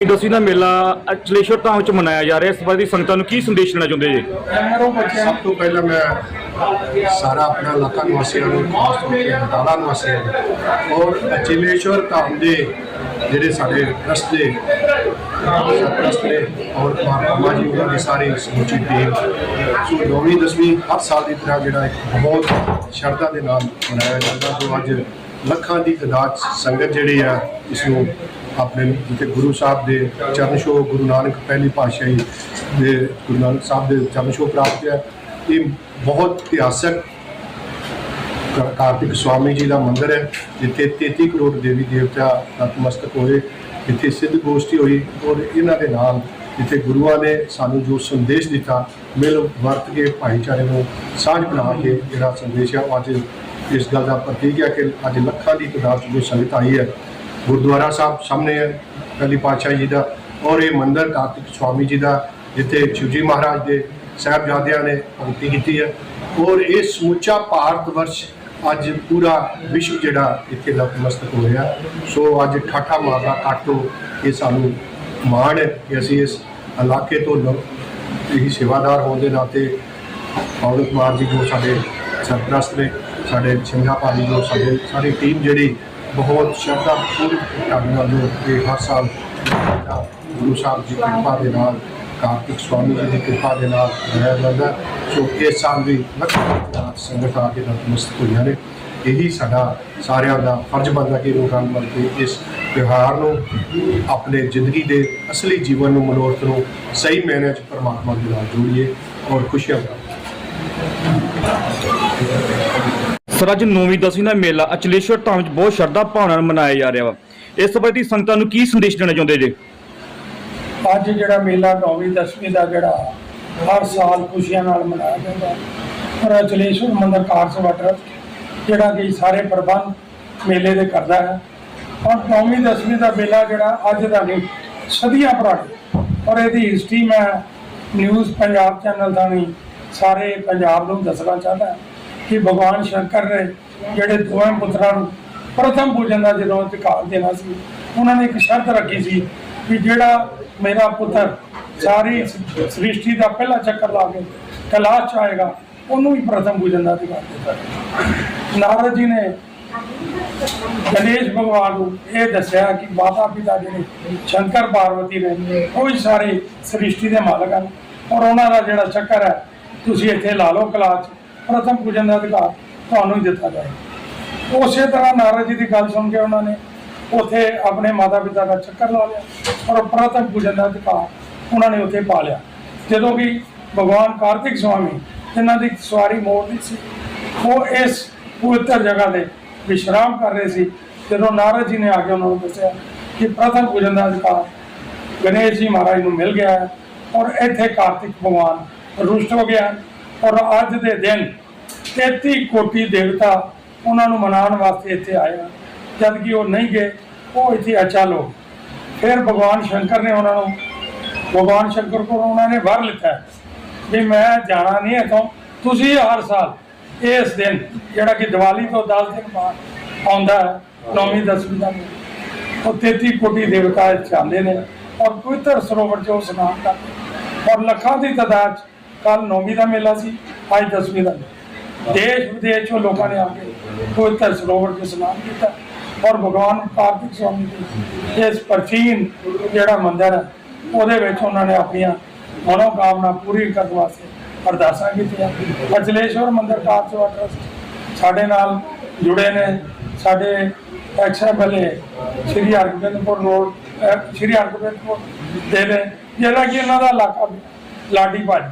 ਦਸੀ ਦਾ ਮੇਲਾ ਅਚਲੇਸ਼ਵਰ ਧਾਮ ਚ ਮਨਾਇਆ ਜਾ ਰਿਹਾ ਇਸ ਬਾਰੇ ਸੰਗਤਾਂ ਨੂੰ ਕੀ ਸੰਦੇਸ਼ ਦੇਣਾ ਚਾਹੁੰਦੇ ਜੀ? ਸਭ ਤੋਂ ਪਹਿਲਾਂ ਮੈਂ ਸਾਰਾ ਆਪਣਾ ਇਲਾਕਾ ਨਿਵਾਸੀਆਂ ਨੂੰ, ਖਾਸ ਤੌਰ ਤੇ ਬਟਾਲਾ ਨਿਵਾਸੀਆਂ ਨੂੰ ਔਰ ਅਚਲੇਸ਼ਵਰ ਧਾਮ ਦੇ ਜਿਹੜੇ ਸਾਡੇ ਟਰਸਟ ਦੇ ਟਰਸਟ ਦੇ ਔਰ ਮਾਮਾ ਜੀ ਉਹਨਾਂ ਦੀ ਸਾਰੀ ਸਮੁੱਚੀ ਟੀਮ ਸੋ ਨੌਵੀਂ, ਦਸਵੀਂ ਹਰ ਸਾਲ ਦੀ ਤਰ੍ਹਾਂ ਜਿਹੜਾ ਇੱਕ ਬਹੁਤ ਸ਼ਰਧਾ ਦੇ ਨਾਲ ਮਨਾਇਆ ਜਾਂਦਾ। ਜੋ ਅੱਜ ਲੱਖਾਂ ਦੀ ਤਾਦਾਦ ਸੰਗਤ ਜਿਹੜੀ ਆ, ਇਸ ਨੂੰ ਆਪਣੇ ਜਿੱਥੇ ਗੁਰੂ ਸਾਹਿਬ ਦੇ ਚਰਨ ਛੋਹ ਗੁਰੂ ਨਾਨਕ ਪਹਿਲੀ ਪਾਤਸ਼ਾਹੀ ਦੇ ਗੁਰੂ ਨਾਨਕ ਸਾਹਿਬ ਦੇ ਚਰਨ ਛੋਹ ਪ੍ਰਾਪਤ ਹੈ ਇਹ ਬਹੁਤ ਇਤਿਹਾਸਕ ਕਾਰਤਿਕ ਸਵਾਮੀ ਜੀ ਦਾ ਮੰਦਿਰ ਹੈ, ਜਿੱਥੇ 33 ਕਰੋੜ ਦੇਵੀ ਦੇਵਤਾ ਨਤਮਸਤਕ ਹੋਏ ਇੱਥੇ ਸਿੱਧ ਗੋਸ਼ਟੀ ਹੋਈ ਔਰ ਇਹਨਾਂ ਦੇ ਨਾਲ ਜਿੱਥੇ ਗੁਰੂਆਂ ਨੇ ਸਾਨੂੰ ਜੋ ਸੰਦੇਸ਼ ਦਿੱਤਾ, ਮਿਲ ਵਰਤ ਕੇ ਭਾਈਚਾਰੇ ਨੂੰ ਸਾਂਝ ਬਣਾ ਕੇ ਜਿਹੜਾ ਸੰਦੇਸ਼ ਹੈ, ਉਹ ਅੱਜ ਇਸ ਗੱਲ ਦਾ ਪ੍ਰਤੀਕ ਹੈ ਕਿ ਅੱਜ ਲੱਖਾਂ ਦੀ ਤਾਦਾਦ 'ਚ ਜੋ ਸੰਗਤ ਆਈ ਹੈ ਗੁਰਦੁਆਰਾ ਸਾਹਿਬ ਸਾਹਮਣੇ ਹੈ ਪਹਿਲੀ ਪਾਤਸ਼ਾਹ ਜੀ ਦਾ, ਔਰ ਇਹ ਮੰਦਿਰ ਕਾਰਤਿਕ ਸਵਾਮੀ ਜੀ ਦਾ, ਜਿੱਥੇ ਸ਼ਿਵਜੀ ਮਹਾਰਾਜ ਦੇ ਸਾਹਿਬਜ਼ਾਦਿਆਂ ਨੇ ਭਗਤੀ ਕੀਤੀ ਹੈ। ਔਰ ਇਹ ਸਮੁੱਚਾ ਭਾਰਤ ਵਰਸ਼ ਅੱਜ ਪੂਰਾ ਵਿਸ਼ਵ ਜਿਹੜਾ ਇੱਥੇ ਨਤਮਸਤਕ ਹੋ। ਰਿਹਾ ਸੋ ਅੱਜ ਠਾਠਾ ਮਾਰਦਾ ਕਾਟੋ, ਇਹ ਸਾਨੂੰ ਮਾਣ ਹੈ ਕਿ ਅਸੀਂ ਇਸ ਇਲਾਕੇ ਤੋਂ ਲ- ਇਹੀ ਸੇਵਾਦਾਰ ਹੋਣ ਦੇ ਨਾਤੇ ਪਵਨ ਕੁਮਾਰ ਜੀ ਜੋ ਸਾਡੇ ਸਰਪ੍ਰਸਤ ਨੇ, ਸਾਡੇ ਸਿੰਘਾ ਭਾਜੀ ਜੋ ਸਾਡੇ ਸਾਰੀ ਟੀਮ ਜਿਹੜੀ ਬਹੁਤ ਸ਼ਰਧਾ ਪੂਰੀ ਢੰਗ ਨਾਲ ਇਹ ਹਰ ਸਾਲ ਗੁਰੂ ਸਾਹਿਬ ਦੀ ਕਿਰਪਾ ਦੇ ਨਾਲ, ਕਾਰਤਿਕ ਸਵਾਮੀ ਜੀ ਦੀ ਕਿਰਪਾ ਦੇ ਨਾਲ ਮਨਾਇਆ ਜਾਂਦਾ ਸੋ ਇਸ ਸਾਲ ਵੀ ਲੱਖਾਂ ਦੀ ਤਾਦਾਦ 'ਚ ਸੰਗਤ ਆ ਕੇ ਨਤਮਸਤਕ ਹੋਈਆਂ ਨੇ। ਇਹੀ ਸਾਡਾ ਸਾਰਿਆਂ ਦਾ ਫਰਜ਼ ਬਣਦਾ ਕਿ ਲੋਕਾਂ ਨੂੰ ਮਿਲ ਕੇ ਇਸ ਤਿਉਹਾਰ ਨੂੰ, ਆਪਣੇ ਜ਼ਿੰਦਗੀ ਦੇ ਅਸਲੀ ਜੀਵਨ ਨੂੰ, ਮਨੋਰਥ ਨੂੰ ਸਹੀ ਮੈਨੇ 'ਚ ਪਰਮਾਤਮਾ ਦੇ ਨਾਲ ਜੋੜੀਏ ਔਰ ਖੁਸ਼ੀਆਂ ਪ੍ਰਾਪਤ ਸਰ, ਅੱਜ ਨੌਵੀਂ ਦਸਵੀਂ ਦਾ ਮੇਲਾ ਅਚਲੇਸ਼ਵਰ ਧਾਮ ਚ ਬਹੁਤ ਸ਼ਰਧਾ ਭਾਵਨਾ ਨਾਲ ਮਨਾਇਆ ਜਾ ਰਿਹਾ ਵਾ। ਇਸ ਬਾਰੇ ਸੰਗਤਾਂ ਨੂੰ ਕੀ ਸੰਦੇਸ਼ ਦੇਣਾ ਚਾਹੁੰਦੇ ਜੀ? ਅੱਜ ਜਿਹੜਾ ਮੇਲਾ ਨੌਵੀਂ ਦਸਵੀਂ ਦਾ ਜਿਹੜਾ ਹਰ ਸਾਲ ਖੁਸ਼ੀਆਂ ਨਾਲ ਮਨਾਇਆ ਜਾਂਦਾ ਪਰ ਅਚਲੇਸ਼ਵਰ ਮੰਦਰ ਕਾਰ ਸੇਵਾ ਜਿਹੜਾ ਕਿ ਸਾਰੇ ਪ੍ਰਬੰਧ ਮੇਲੇ ਦੇ ਕਰਦਾ ਹੈ। ਔਰ ਨੌਵੀਂ ਦਸਵੀਂ ਦਾ ਮੇਲਾ ਜਿਹੜਾ ਅੱਜ ਦਾ ਨਹੀਂ, ਸਦੀਆਂ ਪੁਰਾਣਾ। ਔਰ ਇਹਦੀ ਹਿਸਟਰੀ ਮੈਂ ਨਿਊਜ਼ ਪੰਜਾਬ ਚੈਨਲ ਦਾ ਨਹੀਂ ਸਾਰੇ ਪੰਜਾਬ ਨੂੰ ਦੱਸਣਾ ਚਾਹੁੰਦਾ ਕਿ ਭਗਵਾਨ ਸ਼ੰਕਰ ਨੇ ਜਿਹੜੇ ਦੋਵੇਂ ਪੁੱਤਰਾਂ ਨੂੰ ਪ੍ਰਥਮ ਪੂਜਨ ਦਾ ਜਦੋਂ ਅਧਿਕਾਰ ਦੇਣਾ ਸੀ ਉਹਨਾਂ ਨੇ ਇੱਕ ਸ਼ਰਤ ਰੱਖੀ ਸੀ ਕਿ ਜਿਹੜਾ ਮੇਰਾ ਪੁੱਤਰ ਸਾਰੀ ਸ੍ਰਿਸ਼ਟੀ ਦਾ ਪਹਿਲਾ ਚੱਕਰ ਲਾ ਕੇ ਕਲਾਸ ਚ ਆਏਗਾ ਉਹਨੂੰ ਹੀ ਪ੍ਰਥਮ ਪੂਜਨ ਦਾ ਅਧਿਕਾਰ ਦਿੱਤਾ ਨਾਰਦ ਜੀ ਨੇ ਗਣੇਸ਼ ਭਗਵਾਨ ਨੂੰ ਇਹ ਦੱਸਿਆ ਕਿ ਮਾਤਾ ਪਿਤਾ ਜਿਹੜੇ ਸ਼ੰਕਰ ਪਾਰਵਤੀ ਨੇ ਉਹ ਹੀ ਸਾਰੇ ਸ੍ਰਿਸ਼ਟੀ ਦੇ ਮਾਲਕ ਹਨ ਔਰ ਉਹਨਾਂ ਦਾ ਜਿਹੜਾ ਚੱਕਰ ਹੈ ਤੁਸੀਂ ਇੱਥੇ ਲਾ ਲਓ ਕਲਾਸ 'ਚ, ਪ੍ਰਥਮ ਪੂਜਨ ਦਾ ਅਧਿਕਾਰ ਤੁਹਾਨੂੰ ਹੀ ਦਿੱਤਾ ਜਾਏ। ਉਸੇ ਤਰ੍ਹਾਂ ਨਾਰਦ ਜੀ ਦੀ ਗੱਲ ਸੁਣ ਕੇ ਉਹਨਾਂ ਨੇ ਉੱਥੇ ਆਪਣੇ ਮਾਤਾ ਪਿਤਾ ਦਾ ਚੱਕਰ ਲਾ ਲਿਆ ਔਰ ਪ੍ਰਥਮ ਪੂਜਨ ਦਾ ਅਧਿਕਾਰ ਉਹਨਾਂ ਨੇ ਉੱਥੇ ਪਾ ਲਿਆ। ਜਦੋਂ ਕਿ ਭਗਵਾਨ ਕਾਰਤਿਕ ਸਵਾਮੀ ਇਹਨਾਂ ਦੀ ਸਵਾਰੀ ਮੋੜਦੀ ਸੀ, ਉਹ ਇਸ ਪਵਿੱਤਰ ਜਗ੍ਹਾ ਤੇ ਵਿਸ਼ਰਾਮ ਕਰ ਰਹੇ ਸੀ, ਜਦੋਂ ਨਾਰਦ ਜੀ ਨੇ ਆ ਕੇ ਉਹਨਾਂ ਨੂੰ ਦੱਸਿਆ ਕਿ ਪ੍ਰਥਮ ਪੂਜਨ ਦਾ ਅਧਿਕਾਰ ਗਣੇਸ਼ ਜੀ ਮਹਾਰਾਜ ਨੂੰ ਮਿਲ ਗਿਆ ਹੈ ਔਰ ਇੱਥੇ ਕਾਰਤਿਕ ਭਗਵਾਨ ਰੁਸ਼ਟ ਹੋ ਗਿਆ ਔਰ ਅੱਜ ਦੇ ਦਿਨ 33 ਕੋਟੀ ਦੇਵਤਾ ਉਹਨਾਂ ਨੂੰ ਮਨਾਉਣ ਵਾਸਤੇ ਇੱਥੇ ਆਏ ਹਨ ਜਦ ਕਿ ਉਹ ਨਹੀਂ ਗਏ, ਉਹ ਇੱਥੇ ਅਚਲ ਹੋ ਫਿਰ ਭਗਵਾਨ ਸ਼ੰਕਰ ਨੇ ਉਹਨਾਂ ਨੂੰ ਭਗਵਾਨ ਸ਼ੰਕਰ ਕੋਲ ਉਹਨਾਂ ਨੇ ਵਰ ਲਿੱਤਾ ਵੀ ਮੈਂ ਜਾਣਾ ਨਹੀਂ ਇੱਥੋਂ। ਤੁਸੀਂ ਹਰ ਸਾਲ ਇਸ ਦਿਨ, ਜਿਹੜਾ ਕਿ ਦੀਵਾਲੀ ਤੋਂ 10 ਦਿਨ ਬਾਅਦ ਆਉਂਦਾ ਹੈ, ਨੌਵੀਂ, ਦਸਵੀਂ ਦਾ ਉਹ 33 ਕੋਟੀ ਦੇਵਤਾ ਇੱਥੇ ਆਉਂਦੇ ਨੇ ਔਰ ਪਵਿੱਤਰ ਸਰੋਵਰ 'ਚ ਉਹ ਇਸ਼ਨਾਨ ਕਰਦੇ ਔਰ ਲੱਖਾਂ ਦੀ ਤਾਦਾਦ 'ਚ ਕੱਲ ਨੌਵੀਂ ਦਾ ਮੇਲਾ ਸੀ, ਅੱਜ ਦਸਵੀਂ ਦਾ। ਮੇਲਾ। ਦੇਸ਼ ਵਿਦੇਸ਼ ਚੋਂ ਲੋਕਾਂ ਨੇ ਆ ਕੇ ਪਵਿੱਤਰ ਸਰੋਵਰ 'ਚ ਇਸ਼ਨਾਨ ਕੀਤਾ ਔਰ ਭਗਵਾਨ ਕਾਰਤਿਕ ਸਵਾਮੀ ਜੀ ਇਸ ਪ੍ਰਾਚੀਨ ਜਿਹੜਾ ਮੰਦਿਰ ਹੈ, ਉਹਦੇ ਵਿੱਚ ਉਹਨਾਂ ਨੇ ਆਪਣੀਆਂ ਮਨੋਕਾਮਨਾ ਪੂਰੀ ਕਰਨ ਵਾਸਤੇ ਅਰਦਾਸਾਂ ਕੀਤੀਆਂ। ਅਚਲੇਸ਼ਵਰ ਮੰਦਿਰ ਕਾਰਸੇਵਾ ਟਰਸਟ ਸਾਡੇ ਨਾਲ ਜੁੜੇ ਨੇ। ਸਾਡੇ ex MLA Shri Hargobindpur road Shri Hargobindpur ਦੇ ਨੇ, ਜਿਹੜਾ ਕਿ ਇਹਨਾਂ ਦਾ ਇਲਾਕਾ ਲਾਡੀ ਭਾਜੀ।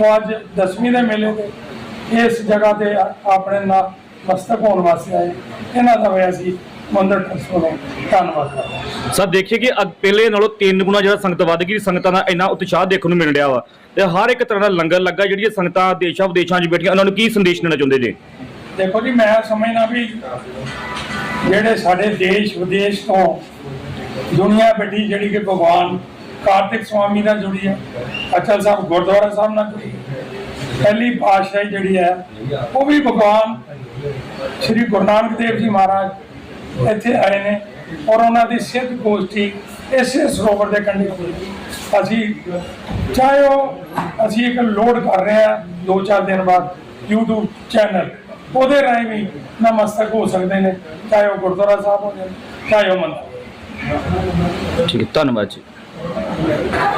ਉਹ ਅੱਜ ਦਸਵੀਂ ਦੇ ਮੇਲੇ ਤੇ ਇਸ ਜਗ੍ਹਾ ਤੇ ਆਪਣੇ ਨਾਲ ਮਸਤਕ ਹੋਣ ਵਾਸਤੇ ਆਏ। ਇਹਨਾਂ ਦਾ ਵੀ ਅਸੀਂ ਮੰਦਿਰ ਟਰਸਟ ਧੰਨਵਾਦ ਸਰ ਦੇਖੀਏ ਕਿ ਅੱਜ ਪਹਿਲੇ ਨਾਲੋਂ ਤਿੰਨ ਗੁਣਾ ਜਿਹੜਾ ਸੰਗਤ ਵੱਧ ਗਈ। ਸੰਗਤਾਂ ਦਾ ਇੰਨਾ ਉਤਸ਼ਾਹ ਦੇਖਣ ਨੂੰ ਮਿਲ ਰਿਹਾ ਵਾ। ਤੇ ਹਰ ਇੱਕ ਤਰ੍ਹਾਂ ਦਾ ਲੰਗਰ ਲੱਗਾ ਜਿਹੜੀਆਂ ਸੰਗਤਾਂ ਦੇਸ਼ਾਂ ਵਿਦੇਸ਼ਾਂ 'ਚ ਬੈਠੀਆਂ ਉਹਨਾਂ ਨੂੰ ਕੀ ਸੰਦੇਸ਼ ਦੇਣਾ ਚਾਹੁੰਦੇ ਜੀ? ਦੇਖੋ ਜੀ ਮੈਂ ਸਮਝਦਾ ਵੀ ਜਿਹੜੇ ਸਾਡੇ ਦੇਸ਼ ਵਿਦੇਸ਼ ਤੋਂ ਦੁਨੀਆ ਬੈਠੀ ਜਿਹੜੀ ਕਿ ਭਗਵਾਨ ਕਾਰਤਿਕ ਸਵਾਮੀ ਨਾਲ ਜੁੜੀ ਹੈ ਅਚਲ ਸਾਹਿਬ ਗੁਰਦੁਆਰਾ ਸਾਹਿਬ ਨਾਲ ਜੁੜੀ ਪਹਿਲੀ ਪਾਤਸ਼ਾਹੀ ਜਿਹੜੀ ਹੈ ਉਹ ਵੀ ਭਗਵਾਨ ਸ੍ਰੀ ਗੁਰੂ ਨਾਨਕ ਦੇਵ ਜੀ ਮਹਾਰਾਜ ਇੱਥੇ ਆਏ ਨੇ ਔਰ ਉਹਨਾਂ ਦੀ ਸਿੱਧ ਗੋਸ਼ਟੀ ਇਸੇ ਸਰੋਵਰ ਦੇ ਕੰਢੇ ਅਸੀਂ ਚਾਹੇ ਉਹ ਅਸੀਂ ਇੱਕ ਲੋਡ ਕਰ ਰਹੇ ਹਾਂ ਦੋ ਚਾਰ ਦਿਨ ਬਾਅਦ YouTube ਚੈਨਲ ਉਹਦੇ ਰਾਹੀਂ ਵੀ ਨਮਸਤਕ ਹੋ ਸਕਦੇ ਨੇ ਚਾਹੇ ਉਹ ਗੁਰਦੁਆਰਾ ਸਾਹਿਬ ਹੋ ਜਾਣ ਚਾਹੇ ਉਹ ਮੰਦਰ ਠੀਕ ਹੈ ਧੰਨਵਾਦ ਜੀ Yeah.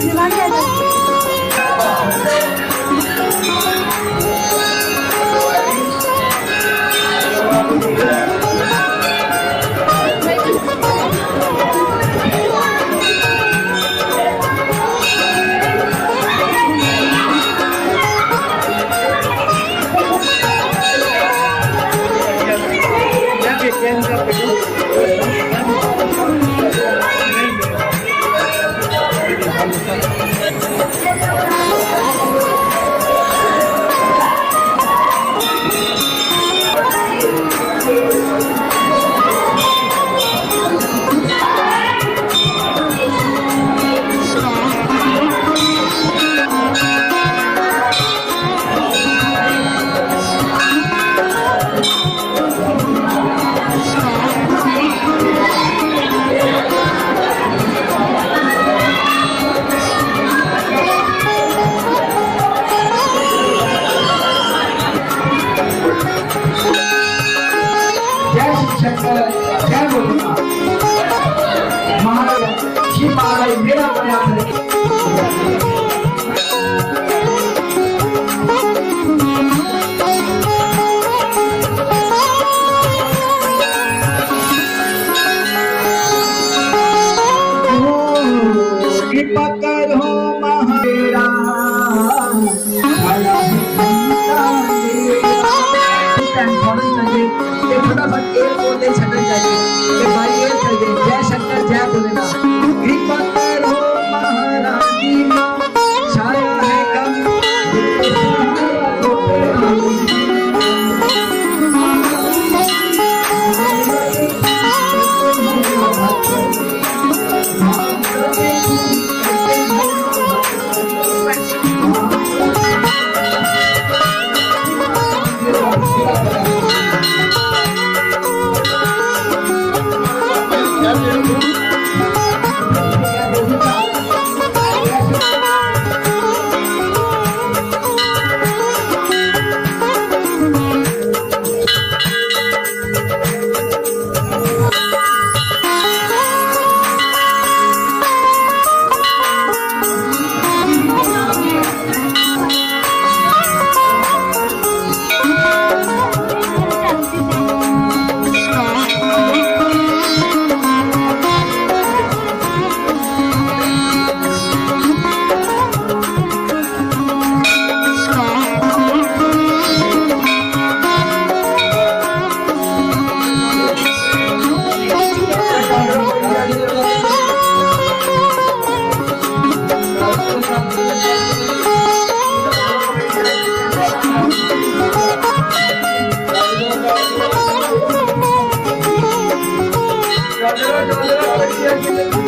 すみま。pa' Görüşmek.